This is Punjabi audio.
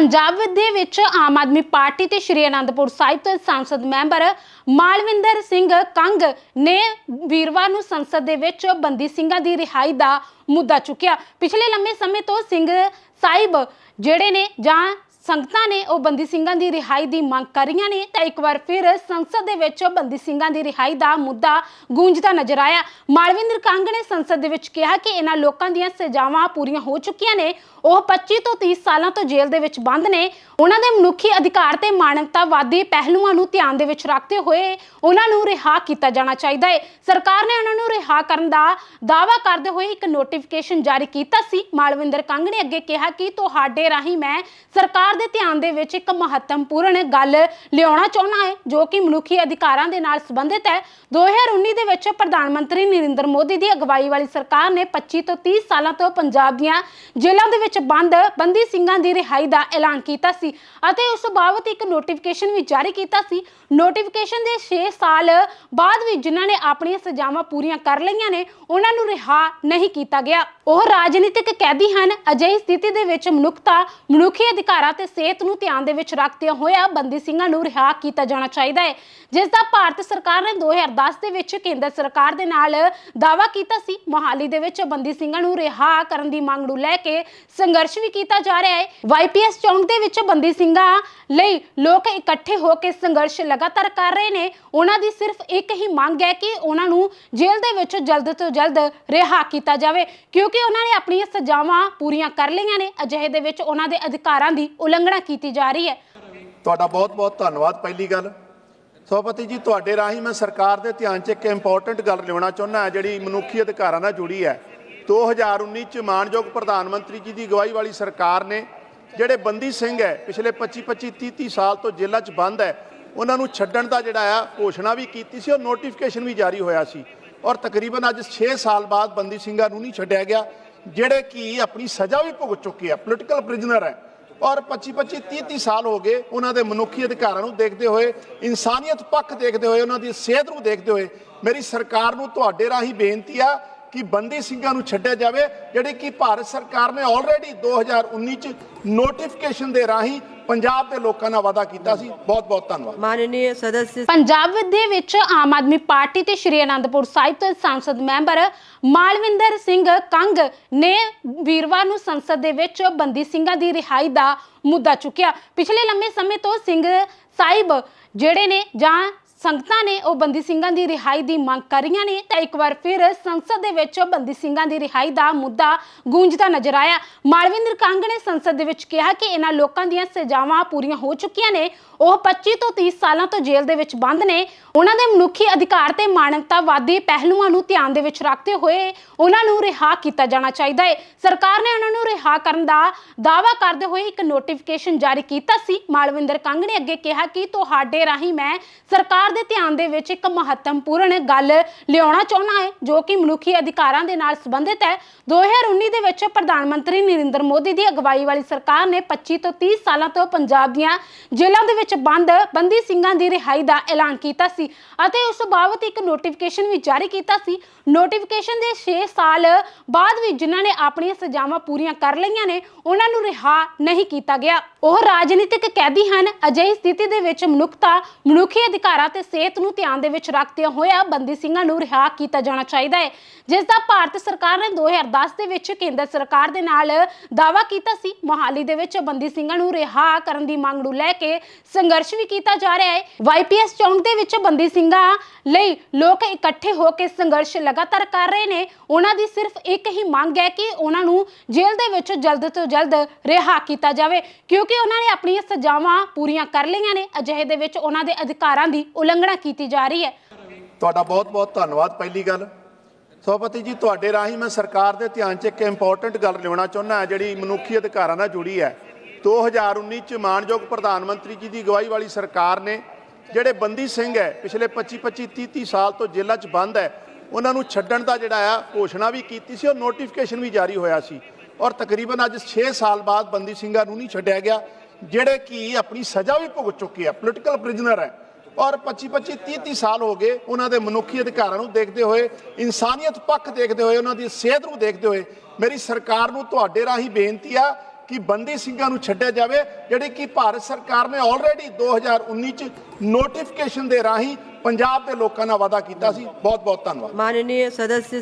ਪੰਜਾਬ ਦੇ ਵਿੱਚ ਆਮ ਆਦਮੀ ਪਾਰਟੀ ਤੇ ਸ਼੍ਰੀ ਅਨੰਦਪੁਰ ਸਾਹਿਬ ਤੋਂ ਸੰਸਦ ਮੈਂਬਰ ਮਾਲਵਿੰਦਰ ਸਿੰਘ ਕੰਗ ਨੇ ਵੀਰਵਾਰ ਨੂੰ ਸੰਸਦ ਦੇ ਵਿੱਚ ਬੰਦੀ ਸਿੰਘਾਂ ਦੀ ਰਿਹਾਈ ਦਾ ਮੁੱਦਾ ਚੁੱਕਿਆ। ਪਿਛਲੇ ਲੰਮੇ ਸਮੇਂ ਤੋਂ ਸਿੰਘ ਸਾਹਿਬ ਜਿਹੜੇ ਨੇ ਜਾਂ ਸੰਗਤਾਂ ਨੇ ਉਹ ਬੰਦੀ ਸਿੰਘਾਂ ਦੀ ਰਿਹਾਈ ਦੀ ਮੰਗ ਕਰ ਰਹੀਆਂ ਨੇ। ਤਾਂ ਇੱਕ ਵਾਰ ਫਿਰ ਸੰਸਦ ਦੇ ਵਿੱਚ ਬੰਦੀ ਸਿੰਘਾਂ ਦੀ ਰਿਹਾਈ ਦਾ ਮੁੱਦਾ ਗੂੰਜਦਾ ਨਜ਼ਰ ਆਇਆ। ਮਾਲਵਿੰਦਰ ਕੰਗ ਨੇ ਸੰਸਦ ਦੇ ਵਿੱਚ ਕਿਹਾ ਕਿ ਇਹਨਾਂ ਲੋਕਾਂ ਦੀਆਂ ਸਜ਼ਾਵਾਂ ਪੂਰੀਆਂ ਹੋ ਚੁੱਕੀਆਂ ਨੇ। ਉਹ 25 ਤੋਂ 30 ਸਾਲਾਂ ਤੋਂ ਜੇਲ੍ਹ ਦੇ ਵਿੱਚ ਬੰਦ ਨੇ। ਉਹਨਾਂ ਦੇ ਮਨੁੱਖੀ ਅਧਿਕਾਰ ਤੇ ਮਾਨਵਤਾਵਾਦੀ ਪਹਿਲੂਆਂ ਨੂੰ ਧਿਆਨ ਦੇ ਵਿੱਚ ਰੱਖਦੇ ਹੋਏ ਉਹਨਾਂ ਨੂੰ ਰਿਹਾ ਕੀਤਾ ਜਾਣਾ ਚਾਹੀਦਾ ਹੈ ਸਰਕਾਰ ਨੇ ਉਹਨਾਂ ਨੂੰ ਰਿਹਾ ਕਰਨ ਦਾ ਦਾਅਵਾ ਕਰਦੇ ਹੋਏ ਇੱਕ ਨੋਟੀਫਿਕੇਸ਼ਨ ਜਾਰੀ ਕੀਤਾ ਸੀ। ਮਾਲਵਿੰਦਰ ਕੰਗ ਨੇ ਅੱਗੇ ਕਿਹਾ ਕਿ ਤੁਹਾਡੇ ਰਾਹੀਂ ਮੈਂ ਸਰਕਾਰ ਦੇ ਧਿਆਨ ਦੇ ਵਿੱਚ ਇੱਕ ਮਹੱਤਵਪੂਰਨ ਗੱਲ ਲਿਆਉਣਾ ਚਾਹੁੰਦਾ ਹੈ, ਜੋ ਕਿ ਮਨੁੱਖੀ ਅਧਿਕਾਰਾਂ ਦੇ ਨਾਲ ਸੰਬੰਧਿਤ ਹੈ। 2019 ਦੇ ਵਿੱਚ ਪ੍ਰਧਾਨ ਮੰਤਰੀ ਨਰਿੰਦਰ ਮੋਦੀ ਦੀ ਅਗਵਾਈ ਵਾਲੀ ਸਰਕਾਰ ਨੇ 25 ਤੋਂ 30 ਸਾਲਾਂ ਤੋਂ ਪੰਜਾਬ ਦੀਆਂ ਜੇਲ੍ਹਾਂ ਦੇ ਵਿੱਚ ਬੰਦ ਬੰਦੀ ਸਿੰਘਾਂ ਦੀ ਰਿਹਾਈ ਦਾ ਐਲਾਨ ਕੀਤਾ ਸੀ ਅਤੇ ਉਸ ਬਾਬਤ ਇੱਕ ਨੋਟੀਫਿਕੇਸ਼ਨ ਵੀ ਜਾਰੀ ਕੀਤਾ ਸੀ। ਨੋਟੀਫਿਕੇਸ਼ਨ ਦੇ 6 ਸਾਲ ਬਾਅਦ ਵੀ ਜਿਨ੍ਹਾਂ ਨੇ ਆਪਣੀਆਂ ਸਜ਼ਾਵਾਂ ਪੂਰੀਆਂ ਕਰ ਲਈਆਂ ਨੇ, ਉਹਨਾਂ ਨੂੰ ਰਿਹਾ ਨਹੀਂ ਕੀਤਾ ਗਿਆ। ਉਹ ਰਾਜਨੀਤਿਕ ਕੈਦੀ ਹਨ। ਅਜਿਹੀ ਸਥਿਤੀ ਦੇ ਵਿੱਚ ਮਨੁੱਖਤਾ, ਮਨੁੱਖੀ ਅਧਿਕਾਰਾਂ ਤੇ ਸਿਹਤ ਨੂੰ ਧਿਆਨ ਦੇ ਵਿੱਚ ਰੱਖਦਿਆਂ ਹੋਇਆ ਬੰਦੀ ਸਿੰਘਾਂ ਨੂੰ ਰਿਹਾ ਕੀਤਾ ਜਾਣਾ ਚਾਹੀਦਾ ਹੈ। ਜਿਸ ਦਾ ਭਾਰਤ ਸਰਕਾਰ ਨੇ 2010 ਦੇ ਵਿੱਚ ਕੇਂਦਰ ਸਰਕਾਰ ਦੇ ਨਾਲ ਦਾਅਵਾ ਕੀਤਾ ਸੀ। ਮੋਹਾਲੀ ਦੇ ਵਿੱਚ ਬੰਦੀ ਸਿੰਘਾਂ ਨੂੰ ਰਿਹਾ ਕਰਨ ਦੀ ਮੰਗ ਨੂੰ ਲੈ ਕੇ ਸੰਘਰਸ਼ ਵੀ ਕੀਤਾ ਜਾ ਰਿਹਾ ਹੈ। ਵਾਈਪੀਐਸ ਚੌਂਕ ਦੇ ਵਿੱਚ ਬੰਦੀ ਸਿੰਘਾਂ ਲਈ ਲੋਕ ਇਕੱਠੇ ਹੋ ਕੇ ਸੰਘਰਸ਼ ਲਗਾਤਾਰ ਕਰ ਰਹੇ ਨੇ। ਉਹਨਾਂ ਦੀ ਸਿਰਫ ਇੱਕ ਹੀ ਮੰਗ ਹੈ ਕਿ ਉਹਨਾਂ ਨੂੰ ਜੇਲ੍ਹ ਦੇ ਵਿੱਚ ਜਲਦ ਤੋਂ ਜਲਦ ਰਿਹਾ ਕੀਤਾ ਜਾਵੇ। ਕਿਉਂਕਿ ਉਹਨਾਂ ਨੇ ਆਪਣੀਆਂ ਸਜ਼ਾਵਾਂ ਪੂਰੀਆਂ ਕਰ ਲਈਆਂ ਨੇ। ਅਜਿਹੇ ਦੇ ਵਿੱਚ ਉਹਨਾਂ ਦੇ ਅਧਿਕਾਰਾਂ ਦੀ ਉਲੰਘਣਾ ਕੀਤੀ ਜਾ ਰਹੀ ਹੈ। ਤੁਹਾਡਾ ਬਹੁਤ ਬਹੁਤ ਧੰਨਵਾਦ ਪਹਿਲੀ ਗੱਲ। ਸਭਪਤੀ ਜੀ, ਤੁਹਾਡੇ ਰਾਹੀਂ ਮੈਂ ਸਰਕਾਰ ਦੇ ਧਿਆਨ 'ਚ ਇੱਕ ਇੰਪੋਰਟੈਂਟ ਗੱਲ ਲਿਆਉਣਾ ਚਾਹੁੰਦਾ ਜਿਹੜੀ ਮਨੁੱਖੀ ਅਧਿਕਾਰਾਂ ਨਾਲ ਜੁੜੀ ਹੈ। 2019 ਚ ਮਾਨਯੋਗ ਪ੍ਰਧਾਨ ਮੰਤਰੀ ਜੀ ਦੀ ਅਗਵਾਈ ਵਾਲੀ ਸਰਕਾਰ ਨੇ, ਜਿਹੜੇ ਬੰਦੀ ਸਿੰਘ ਹੈ, ਪਿਛਲੇ 25 25 30 30 ਸਾਲ ਤੋਂ ਜੇਲ੍ਹਾਂ 'ਚ ਬੰਦ ਹੈ, ਉਹਨਾਂ ਨੂੰ ਛੱਡਣ ਦਾ ਜਿਹੜਾ ਆ, ਘੋਸ਼ਣਾ ਵੀ ਕੀਤੀ ਸੀ, ਔਰ ਨੋਟੀਫਿਕੇਸ਼ਨ ਵੀ ਜਾਰੀ ਹੋਇਆ ਸੀ। ਔਰ ਤਕਰੀਬਨ ਅੱਜ 6 ਸਾਲ ਬਾਅਦ ਬੰਦੀ ਸਿੰਘਾਂ ਨੂੰ ਨਹੀਂ ਛੱਡਿਆ ਗਿਆ, ਜਿਹੜੇ ਕਿ ਆਪਣੀ ਸਜ਼ਾ ਵੀ ਭੁਗਤ ਚੁੱਕੇ ਆ ਪੋਲੀਟੀਕਲ ਪ੍ਰਿਜ਼ਨਰ ਹੈ। ਔਰ 25 25 30 30 ਸਾਲ ਹੋ ਗਏ ਉਹਨਾਂ ਦੇ ਮਨੁੱਖੀ ਅਧਿਕਾਰਾਂ ਨੂੰ ਦੇਖਦੇ ਹੋਏ, ਇਨਸਾਨੀਅਤ ਪੱਖ ਦੇਖਦੇ ਹੋਏ, ਉਹਨਾਂ ਦੀ ਸਿਹਤ ਨੂੰ ਦੇਖਦੇ ਹੋਏ ਮੇਰੀ ਸਰਕਾਰ ਨੂੰ ਤੁਹਾਡੇ ਰਾਹੀਂ ਬੇਨਤੀ ਆ ਕਿ ਬੰਦੀ ਸਿੰਘਾਂ ਨੂੰ ਛੱਡਿਆ ਜਾਵੇ, ਜਿਹੜੇ ਕਿ ਭਾਰਤ ਸਰਕਾਰ ਨੇ ਆਲਰੇਡੀ 2019 ਚ ਨੋਟੀਫਿਕੇਸ਼ਨ ਦੇ ਰਾਹੀਂ ਪੰਜਾਬ ਦੇ ਲੋਕਾਂ ਨਾਲ ਵਾਅਦਾ ਕੀਤਾ ਸੀ ਬਹੁਤ ਬਹੁਤ ਧੰਨਵਾਦ माननीय सदस्य ਪੰਜਾਬ ਦੇ ਵਿੱਚ ਆਮ ਆਦਮੀ ਪਾਰਟੀ ਤੇ ਸ਼੍ਰੀ ਅਨੰਦਪੁਰ ਸਾਹਿਬ ਤੋਂ ਸੰਸਦ ਮੈਂਬਰ ਮਾਲਵਿੰਦਰ ਸਿੰਘ ਕੰਗ ਨੇ ਵੀਰਵਾਰ ਨੂੰ ਸੰਸਦ ਦੇ ਵਿੱਚ ਬੰਦੀ ਸਿੰਘਾਂ ਦੀ ਰਿਹਾਈ ਦਾ ਮੁੱਦਾ ਚੁੱਕਿਆ ਪਿਛਲੇ ਲੰਮੇ ਸਮੇਂ ਤੋਂ ਸਿੰਘ ਸਾਹਿਬ ਜਿਹੜੇ ਨੇ ਜਾਂ ਸੰਗਤਾਂ ਨੇ ਉਹ ਬੰਦੀ ਸਿੰਘਾਂ ਦੀ ਰਿਹਾਈ ਦੀ ਮੰਗ ਕਰ ਰਹੀਆਂ ਨੇ। ਤਾਂ ਇੱਕ ਵਾਰ ਫਿਰ ਸੰਸਦ ਦੇ ਵਿੱਚ ਬੰਦੀ ਸਿੰਘਾਂ ਦੀ ਰਿਹਾਈ ਦਾ ਮੁੱਦਾ ਗੂੰਜਦਾ ਨਜ਼ਰ ਆਇਆ। ਮਾਲਵਿੰਦਰ ਕੰਗ ਨੇ ਸੰਸਦ ਦੇ ਵਿੱਚ ਕਿਹਾ ਕਿ ਇਹਨਾਂ ਲੋਕਾਂ ਦੀਆਂ ਸਜ਼ਾਵਾਂ ਪੂਰੀਆਂ ਹੋ ਚੁੱਕੀਆਂ ਨੇ। ਉਹ 25 ਤੋਂ 30 ਸਾਲਾਂ ਤੋਂ ਜੇਲ੍ਹ ਦੇ ਵਿੱਚ ਬੰਦ ਨੇ। ਉਹਨਾਂ ਦੇ ਮਨੁੱਖੀ ਅਧਿਕਾਰ ਤੇ ਮਾਨਵਤਾਵਾਦੀ ਪਹਿਲੂਆਂ ਨੂੰ ਧਿਆਨ ਦੇ ਵਿੱਚ ਰੱਖਦੇ ਹੋਏ ਉਹਨਾਂ ਨੂੰ ਰਿਹਾ ਕੀਤਾ ਜਾਣਾ ਚਾਹੀਦਾ ਹੈ। ਸਰਕਾਰ ਨੇ ਉਹਨਾਂ ਨੂੰ ਰਿਹਾ ਕਰਨ ਦਾ ਦਾਅਵਾ ਕਰਦੇ ਹੋਏ ਇੱਕ ਨੋਟੀਫਿਕੇਸ਼ਨ ਜਾਰੀ ਕੀਤਾ ਸੀ। ਮਾਲਵਿੰਦਰ ਕੰਗ ਨੇ ਅੱਗੇ ਕਿਹਾ ਕਿ ਤੁਹਾਡੇ ਰਾਹੀਂ ਮੈਂ ਸਰਕਾਰ ਦੇ ਧਿਆਨ ਦੇ ਵਿੱਚ ਇੱਕ ਮਹੱਤਵਪੂਰਨ ਗੱਲ ਲਿਆਉਣਾ ਚਾਹੁੰਦਾ ਹੈ, ਜੋ ਕਿ ਮਨੁੱਖੀ ਅਧਿਕਾਰਾਂ ਦੇ ਨਾਲ ਸੰਬੰਧਿਤ ਹੈ। 2019 ਦੇ ਵਿੱਚ ਪ੍ਰਧਾਨ ਮੰਤਰੀ ਨਰਿੰਦਰ ਮੋਦੀ ਦੀ ਅਗਵਾਈ ਵਾਲੀ ਸਰਕਾਰ ਨੇ 25 ਤੋਂ 30 ਸਾਲਾਂ ਤੋਂ ਪੰਜਾਬ ਦੀਆਂ ਜੇਲ੍ਹਾਂ ਦੇ ਵਿੱਚ ਬੰਦ ਬੰਦੀ ਸਿੰਘਾਂ ਦੀ ਰਿਹਾਈ ਦਾ ਐਲਾਨ ਕੀਤਾ ਸੀ। ਅਤੇ ਉਸ ਬਾਬਤ ਇੱਕ ਨੋਟੀਫਿਕੇਸ਼ਨ ਵੀ ਜਾਰੀ ਕੀਤਾ ਸੀ। ਨੋਟੀਫਿਕੇਸ਼ਨ ਦੇ 6 ਸਾਲ ਬਾਅਦ ਵੀ ਜਿਨ੍ਹਾਂ ਨੇ ਆਪਣੀਆਂ ਸਜ਼ਾਵਾਂ ਪੂਰੀਆਂ ਕਰ ਲਈਆਂ ਨੇ, ਉਹਨਾਂ ਨੂੰ ਰਿਹਾ ਨਹੀਂ ਕੀਤਾ ਗਿਆ। ਉਹ ਰਾਜਨੀਤਿਕ ਕੈਦੀ ਹਨ, ਅਜਿਹੀ ਸਥਿਤੀ ਦੇ ਵਿੱਚ ਮਨੁੱਖਤਾ, ਮਨੁੱਖੀ ਅਧਿਕਾਰਾਂ ਤੇ ਸਿਹਤ ਨੂੰ ਧਿਆਨ ਦੇ ਵਿੱਚ ਰੱਖਦਿਆਂ ਹੋਇਆ ਬੰਦੀ ਸਿੰਘਾਂ ਨੂੰ ਰਿਹਾ ਕੀਤਾ ਜਾਣਾ ਚਾਹੀਦਾ ਹੈ। ਜਿਸ ਦਾ ਭਾਰਤ ਸਰਕਾਰ ਨੇ 2010 ਦੇ ਵਿੱਚ ਕੇਂਦਰ ਸਰਕਾਰ ਦੇ ਨਾਲ ਦਾਅਵਾ ਕੀਤਾ ਸੀ। ਮੋਹਾਲੀ ਦੇ ਵਿੱਚ ਬੰਦੀ ਸਿੰਘਾਂ ਨੂੰ ਰਿਹਾ ਕਰਨ ਦੀ ਮੰਗ ਨੂੰ ਲੈ ਕੇ ਸੰਘਰਸ਼ ਵੀ ਕੀਤਾ ਜਾ ਰਿਹਾ ਹੈ। ਵਾਈਪੀਐਸ ਚੌਂਕ ਦੇ ਵਿੱਚ ਬੰਦੀ ਸਿੰਘਾਂ ਲਈ ਲੋਕ ਇਕੱਠੇ ਹੋ ਕੇ ਸੰਘਰਸ਼ ਲਗਾਤਾਰ ਕਰ ਰਹੇ ਨੇ। ਉਹਨਾਂ ਦੀ ਸਿਰਫ ਇੱਕ ਹੀ ਮੰਗ ਹੈ ਕਿ ਉਹਨਾਂ ਨੂੰ ਜੇਲ੍ਹ ਦੇ ਵਿੱਚ ਜਲਦ ਤੋਂ ਜਲਦ ਰਿਹਾ ਕੀਤਾ ਜਾਵੇ, ਕਿਉਂਕਿ ਉਹਨਾਂ ਨੇ ਆਪਣੀਆਂ ਸਜ਼ਾਵਾਂ ਪੂਰੀਆਂ ਕਰ ਲਈਆਂ ਨੇ। ਅਜਿਹੇ ਦੇ ਵਿੱਚ ਉਹਨਾਂ ਦੇ ਅਧਿਕਾਰਾਂ ਦੀ ਉਲੰਘਣਾ ਕੀਤੀ ਜਾ ਰਹੀ ਹੈ। ਤੁਹਾਡਾ ਬਹੁਤ ਬਹੁਤ ਧੰਨਵਾਦ ਪਹਿਲੀ ਗੱਲ। ਸਭਾਪਤੀ ਜੀ, ਤੁਹਾਡੇ ਰਾਹੀਂ ਮੈਂ ਸਰਕਾਰ ਦੇ ਧਿਆਨ 'ਚ ਇੱਕ ਇੰਪੋਰਟੈਂਟ ਗੱਲ ਲਿਆਉਣਾ ਚਾਹੁੰਦਾ ਜਿਹੜੀ ਮਨੁੱਖੀ ਅਧਿਕਾਰਾਂ ਨਾਲ ਜੁੜੀ ਹੈ। 2019 ਚ ਮਾਨਯੋਗ ਪ੍ਰਧਾਨ ਮੰਤਰੀ ਜੀ ਦੀ ਅਗਵਾਈ ਵਾਲੀ ਸਰਕਾਰ ਨੇ ਜਿਹੜੇ ਬੰਦੀ ਸਿੰਘ ਹੈ, ਪਿਛਲੇ 25 25 30 30 ਸਾਲ ਤੋਂ ਜੇਲ੍ਹਾਂ 'ਚ ਬੰਦ ਹੈ, ਉਹਨਾਂ ਨੂੰ ਛੱਡਣ ਦਾ ਜਿਹੜਾ ਆ, ਘੋਸ਼ਣਾ ਵੀ ਕੀਤੀ ਸੀ, ਔਰ ਨੋਟੀਫਿਕੇਸ਼ਨ ਵੀ ਜਾਰੀ ਹੋਇਆ ਸੀ। ਔਰ ਤਕਰੀਬਨ ਅੱਜ 6 ਸਾਲ ਬਾਅਦ ਬੰਦੀ ਸਿੰਘਾਂ ਨੂੰ ਨਹੀਂ ਛੱਡਿਆ ਗਿਆ, ਜਿਹੜੇ ਕਿ ਆਪਣੀ ਸਜ਼ਾ ਵੀ ਭੁਗਤ ਚੁੱਕੇ ਆ ਪੋਲੀਟੀਕਲ ਪ੍ਰਿਜ਼ਨਰ ਹੈ। ਔਰ 25 25 30 30 ਸਾਲ ਹੋ ਗਏ, ਉਹਨਾਂ ਦੇ ਮਨੁੱਖੀ ਅਧਿਕਾਰਾਂ ਨੂੰ ਦੇਖਦੇ ਹੋਏ, ਇਨਸਾਨੀਅਤ ਪੱਖ ਦੇਖਦੇ ਹੋਏ, ਉਹਨਾਂ ਦੀ ਸਿਹਤ ਨੂੰ ਦੇਖਦੇ ਹੋਏ, ਮੇਰੀ ਸਰਕਾਰ ਨੂੰ ਤੁਹਾਡੇ ਰਾਹੀਂ ਬੇਨਤੀ ਆ ਕਿ ਬੰਦੀ ਸਿੰਘਾਂ ਨੂੰ ਛੱਡਿਆ ਜਾਵੇ ਜਿਹੜੀ ਕਿ ਭਾਰਤ ਸਰਕਾਰ ਨੇ ਆਲਰੇਡੀ 2019 ਚ ਨੋਟੀਫਿਕੇਸ਼ਨ ਦੇ ਰਾਹੀਂ ਪੰਜਾਬ ਦੇ ਲੋਕਾਂ ਨਾਲ ਵਾਅਦਾ ਕੀਤਾ ਸੀ ਬਹੁਤ ਬਹੁਤ ਧੰਨਵਾਦ माननीय सदस्य